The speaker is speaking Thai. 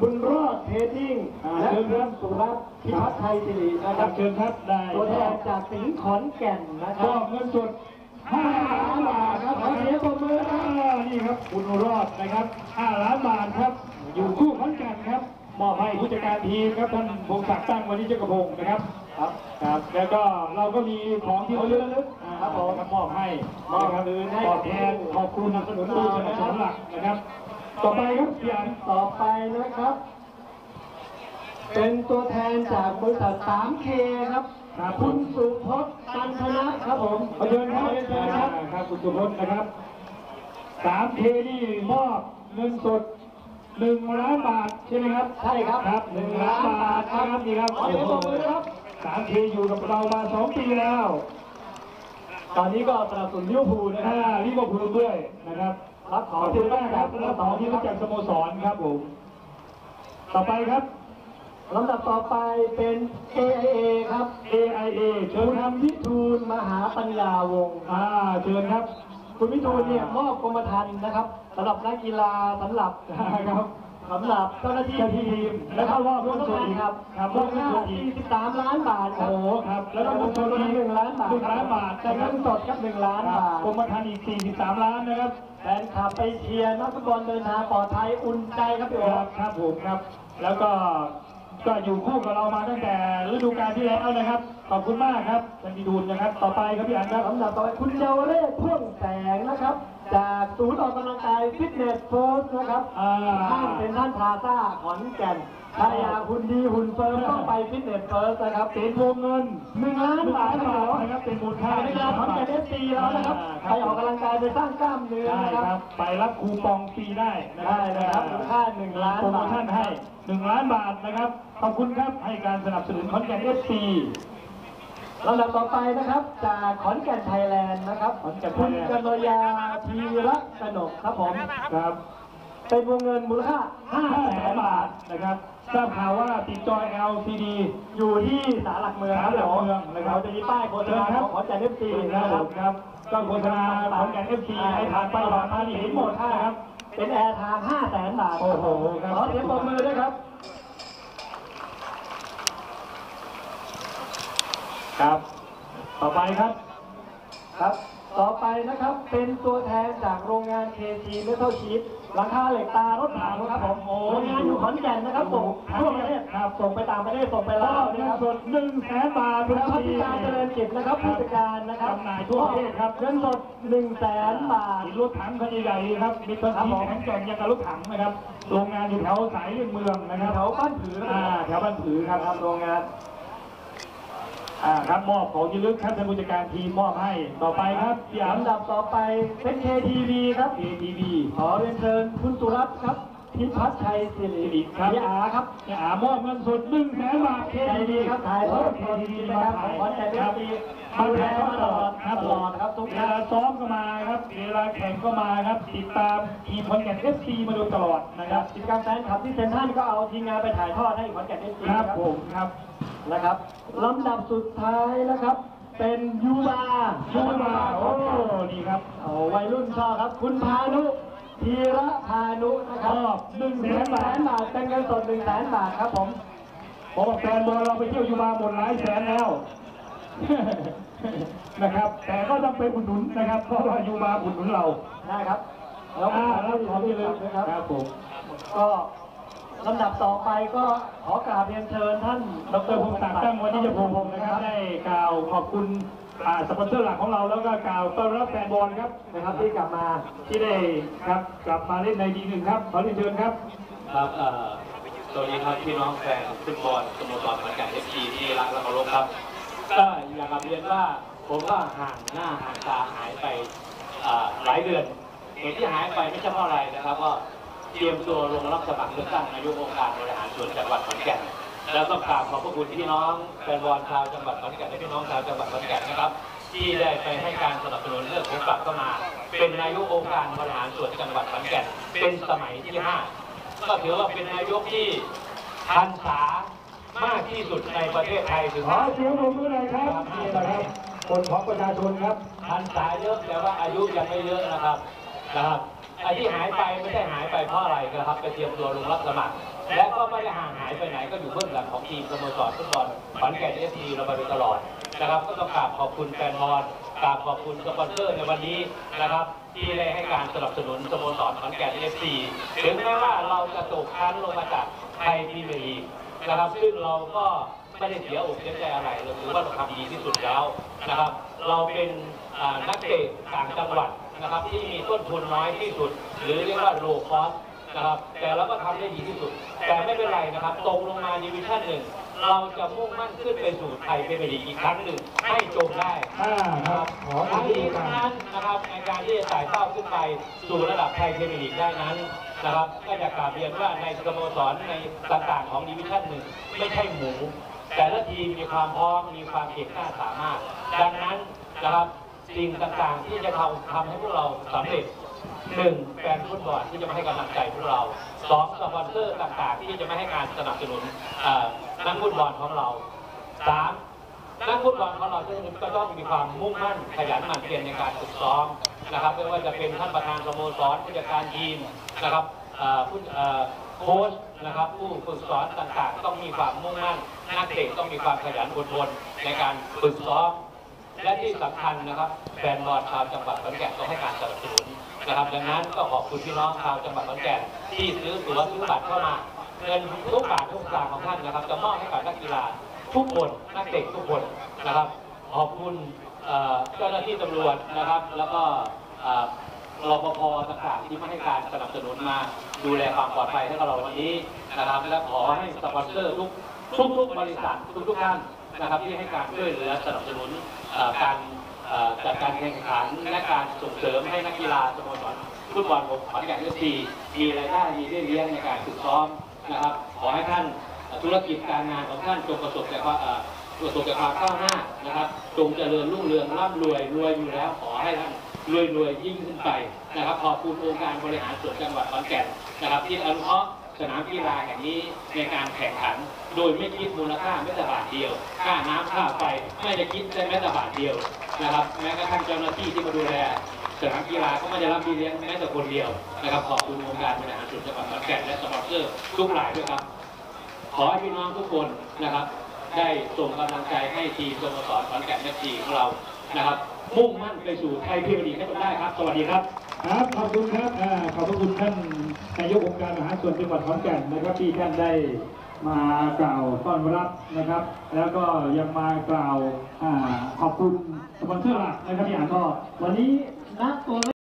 บุญรอดเทรดดิ้งอ่าและเชิญครับสุรัตน์พิพัฒน์ไทยสิรินะคครัรับบเชิญครับได้ตัวแทนจากสิงห์ขอนแก่นนะคก็รับเงินสด5ล้านบาทครับขอเสียงปรบมือครับอ่านี่ครับคุณรอดนะครับ5ล้านบาทครับ อยู่คู่ขอนแก่นครับมอบให้ผู้จัดการทีมครับท่านพงศักดิ์ตั้งวันนี้เจ้ากระพงศ์นะครับครับครับแล้วก็เราก็มีของที่ระลึกครับผมนะครับมอบให้มอบนะครับคืนให้ตอบแทนขอบคุณสนับสนุนผู้สนับสนุนหลักนะครับ ต่อไปครับพี่อันต่อไปนะครับ เป็นตัวแทนจากบริษัท 3K ครับ ครับคุณสุพจน์ตันธนะครับผมขอเชิญครับขอเชิญครับอ่าครับคุณสุพจน์นะครับสามเทนี่มอบเงินสดหนึ่งล้านบาทใช่ไหมครับใช่ครับครับหนึ่งล้านบาทครับนี่ครับขอเสียงปรบมือนะครับ สามเทอยู่กับเรามาสองปีแล้ว ตอนนี้ก็สนับสนุนลิเวอร์พูลนะคอ่ารับลิเวอร์พูลด้วยนะครับ รับขขออบบคุคุณณมามากกคครัรับบและของที่รู้จักสโมสรครับผม ต่อไปครับลำดับต่อไปเป็น AIA ครับ AIA เชิญคุณครับวิทูลมหาปัญญาวงศ์อ่าเชิญครับ คุณวิทูลเนี่ยมอบกรมธรรม์นะครับสำหรับนักกีฬาสำหรับครับ สำหรับเจ้าหน้าที่ทีมแล้นะวคก็รับมอบเงินสดอีกครับครับมูลค่ามอบเงินสดอีก43ล้านบาทคโอ้รับโหครับแล้วก็เงินสดอีกหนึ่งล้านบาทหนึ่งล้านบาทแต่เงินสดครับหนึ่งล้านครับบาทกรมธรรม์อีก 43 ล้านนะครับแฟนคลับไปเชียร์นักฟุตบอลเดินทางปลอดภัยอุ่นใจครับพี่คโอ๋รับครับผมครับ แล้วก็ก็อยู่คู่กับเรามาตั้งแต่ฤดูกาลที่แล้วนะครับ ขอบคุณมากครับท่านพิดูลนะครับ ต่อไปครับพี่อันครับลำดับต่อไปคุณเยาวเรศพ่วงแสงนะครับ จากศูนย์ออกกำลังกายฟิตเนสเฟิร์สนะครับอ่าห้างเป็นท่านพลาซ่าขอนแก่นถ้าอยากหุ่นดีหุ่นเฟิร์มต้องไปฟิตเนสเฟิร์สนะครับเป็นวงเงินหนึ่งล้านบาทครับผมนะครับเป็นมูลค่าในการขอนแก่นเอฟซีแล้วนะครับไปออกกำลังกายไปสร้างกล้ามเนื้อได้นะคครัรับบไปรับคูปองฟรีได้นะได้เลยครับมูลค่าหนึ่งล้านโปรโมบาทชั่นให้หนึ่งล้านบาทนะครับขอบคุณครับให้การสนับสนุนขอนแก่นเอฟซี ลำดับต่อไปนะครับ จากขอนแก่นไทยแลนด์นะครับขอนแก่นไทคุยณแลนด์กนยาธีระกนกครับผมครับ เป็นวงเงินมูลค่าห้า5แสแสนนบาบาททนะครับทราบข่าวว่าติดจอย LCD อยู่ที่ศาลหลักเมืองครับศาลหลักเมืองเดี๋ยวเราจะมีป้ายโฆษณาของขอนแก่นเอฟซีคนะรับครับครับ ก็โฆษณาขอนแก่น FC ให้ผ่านไปผ่านมานี่เห็นหมดนะครับ เป็นแอร์ไทม์5แสนบาทโอ้โหครับขอเสียงปรบมือด้วยครับ ครับ ต่อไปครับ ครับ ต่อไปนะครับ เป็นตัวแทนจากโรงงาน KT Metal Sheet หลังคาเหล็กตารถถังครับผมโอ้โรงงานอยู่ขอนแก่นนะครับ ส่งทั่วประเทศครับ ส่งไปต่างประเทศ ส่งไปก็ลาวเงินะนครับสดหนึ่งแสนบาทคุณพัฒการเจริญกิจนะครับผู้จัดการนะครับจำหน่ายทั่วประเทศครับ เงินสด1แสนบาท รถถังคันใหญ่ๆครับ มีต้นทีแข็งแกร่งอย่างกับรถถังนะครับ โรงงานอยู่แถวสายเลี่ยงเมืองนะครับ แถวบ้านผืออ่า แถวบ้านผือครับ โรงงาน อ่าครับมอบของที่ระลึกครับท่านผู้จัดการทีมมอบให้ต่อไปครับพี่อันลำดับต่อไปเป็น KTV ครับ ATV ขอเรียนเชิญคุณสุรัตน์ครับพิพัฒน์ชัยสิริครับพี่อาครับเนี่ยอ่ามอบเงินสดหนึ่งแสนบาทใจดีครับถ่ายทอดสดนะครับของขอนแก่นครับ FC มาแข่งมาตลอดครับตลอดครับทุกเวท่านลาซ้อมก็มาครับเวลาแข่งก็มาครับติดตามทีมขอนแก่นเอฟซีมาโดยตลอดนะนะคครัรับบกิจกรรมแฟนคลับที่เซ็นทรัลก็เอาทีมงานไปถ่ายทอดให้ขอนแก่นเอฟซีครับผมครับ นะครับลำดับสุดท้ายนะครับ เป็นยูบาชูมาโอ้นี่ครับโอ้วัยรุ่นชอบครับ คุณพานุธีระพานุนะครับชอบหนึ่งหแสนึ่งนแสบาทนบาทเป็นเงินสดหนึ่งแสนบาทครับผมเพราะว่าแฟนบอลเราไปเที่ยวยูมาหมดหลายแสนแล้วนะครับแต่ก็ต้องไปอุดหนุนนะครับเพราะว่ายูมาอุดหนุนเรานะครับแล้แล้ววก็ก็รับของที่ระลึกนะครับครับผมก็ ลำดับต่อไปก็ขอกราบเรียนเชิญท่านดรพงศ์ศักดิ์ตั้งวันนี้จะพงศ์นะครับได้กล่าวขอบคุณอ่าสปอนเซอร์หลักของเราแล้วก็กล่าวต้อนรับแฟนบอลครับนะครับที่กลับมาที่ได้ครับกลับมาเล่นในดีหนึ่งครับขอเรียนเชิญครับครับเอ่อสวัสดีครับพี่น้องแฟนฟุตบอลสโมสรขอนแก่นเอฟซีที่รักและเคารพครับก็อยากกลับเรียนว่าผมก็ห่างหน้าห่างตาหายไปอ่อหลายเดือนเหตุที่หายไปไม่ใช่เพราะอะไรนะครับก็ เตรียมตัวลงรับสมัครเลือกตั้งนายกองค์การบริหารส่วนจังหวัดขอนแก่น แล้วต้องกราบขอบพระคุณพี่น้องแฟนบอลชาวจังหวัดขอนแก่นและพี่น้องชาวจังหวัดขอนแก่นนะครับ ที่ได้ไปให้การสนับสนุนเลือกผมกลับเข้ามา เป็นนายกองค์การบริหารส่วนจังหวัดขอนแก่น เป็นสมัยที่ห้าก็ถือว่าเป็นนายกที่ทันษามากที่สุดในประเทศไทยถึงขอเสียงปรบมือหน่อยครับนี่แหละครับ คนของประชาชนครับทันษาเยอะแต่ว่าอายุยังไม่เยอะนะครับนะครับไอ้ที่หายไปไม่ใช่หายไปเพราะอะไรนะครับไปเตรียมตัวลงรับสมัคร และก็ไม่ได้ห่างหายไปไหนก็อยู่เบื้องหลังของทีมสโมสรฟุตบอลขอนแก่นเอฟซีเรามาโดยตลอดนะครับ ก็ต้องกราบขอบคุณแฟนบอลกราบขอบคุณสปอนเซอร์ในวันนี้นะครับ ที่ได้ให้การสนับสนุนสโมสรขอนแก่นเอฟซีถึงแม้ว่าเราจะตกชั้นลงมาจากไทยพรีเมียร์ลีกนะครับ ซึ่งเราก็ไม่ได้เสียอกเสียใจอะไรเราถือว่าเราทำดีที่สุดแล้วนะครับ เราเป็นนักเตะต่างจังหวัด นะครับที่มีต้นทุนน้อยที่สุด หรือเรียกว่าโลคอสนะครับแต่เราก็ทำได้ดีที่สุด แต่ไม่เป็นไรนะครับตกลงมาดิวิชั่นหนึ่งเราจะมุ่งมั่นขึ้นไปสู่ไทยเป็นลีกอีกครั้งหนึ่งให้จงได้อ่าครับขอทั้งที่นี้กัทั้งนนั้นนะครับในการที่จะไต่เต้าขึ้นไปสู่ระดับไทยเป็นลีกได้นั้นนะครับก็จะกราบเรียนว่าในสโมสรในต่างๆของดิวิชั่นหนึ่งไม่ใช่หมู แต่ละทีมมีความพร้อมมีความเก่งกล้าสามารถ ดังนั้นนะครับ สิ่งต่างๆ ที่จะทำทำให้พวกเราสำเร็จหนึ่งแฟนฟุตบอลที่จะมาให้กำลังใจพวกเราสองสปอนเซอร์ต่างๆ ที่จะไม่ให้การสนับสนุนเอ่อนักฟุตบอลของเราสามนักฟุตบอลของเราก็ต้องมีความมุ่งมั่นขยันหมั่นเพียรในการฝึกซ้อมนะครับไม่ว่าจะเป็นท่านประธานสโมสรผู้จัดการทีมนะครับผู้เอ่อโค้ชนะครับผู้ฝึกสอนต่างๆ ต้องมีความมุ่งมั่นนักเตะต้องมีความขยันอดทนในการฝึกซ้อม และที่สำคัญนะครับแฟนบอลชาวจังหวัดขอนแก่นต้องให้การสนับสนุนนะครับดังนั้นก็ขอบคุณพี่น้องชาวจังหวัดขอนแก่นที่ซื้อตั๋วซื้อบัตรเข้ามาเงินทุกบาททุกสตางค์ของท่านนะครับ จะมอบให้กับนักกีฬาทุกคนนักเตะทุกคนนะครับ ขอบคุณเจ้าหน้าที่ตำรวจนะครับ แล้วก็รปภต่างๆที่มาให้การสนับสนุนมาดูแลความปลอดภัยให้กับเราวันนี้นะครับ และขอให้สปอนเซอร์ทุกทุกบริษัททุกๆท่าน นะครับที่ให้การช่วยเหลือสนับสนุนการจัดการแข่งขันและการส่งเสริมให้นักกีฬาสโมสรฟุตบอลของขอนแก่นเอฟซีมีรายได้มีเบี้เลี้ยงในการฝึกซ้อมนะครับ ขอให้ท่านธุรกิจการงานของท่านจงประสบแต่ความประสบแต่ความก้าวหน้านะครับจงเจริญรุ่งเรืองร่ำรวยรวยอยู่แล้วขอให้ท่านรวยรวยยิ่งขึ้นไปนะครับขอบคุณองค์การบริหารส่วนจังหวัดขอนแก่นนะครับที่อนุเคราะห์ สนามกีฬาแห่งนี้ในการแข่งขัน โดยไม่คิดมูลค่าแม้แต่บาทเดียว ค่าน้ำค่าไฟไม่ได้คิดแม้แต่บาทเดียวนะครับ แม้กระทั่งเจ้าหน้าที่ที่มาดูแลสนามกีฬาก็ไม่ได้รับเบี้ยเลี้ยงแม้แต่คนเดียวนะครับขอบคุณองค์การบริหารส่วนจังหวัดขอนแก่นและสปอนเซอร์ทุกหลายด้วยครับ ขอให้พี่น้องทุกคนนะครับ ได้ส่งกำลังใจให้ทีมสโมสรขอนแก่นเอฟซีของเรานะครับ มุ่งมั่นไปสู่ไทยพรีเมียร์ลีกให้ได้ครับ สวัสดีครับ ครับขอบคุณครับอขอบพระคุณท่านนายกองค์การมหาส่วนจังหวัดขอนแก่นนะครับที่ท่านได้มากล่าวต้อนรับนะครับ แล้วก็ยังมากล่าวอขอบคุณสปอนเซอร์หลักนะครับที่อ่านก็วันนี้นะตัว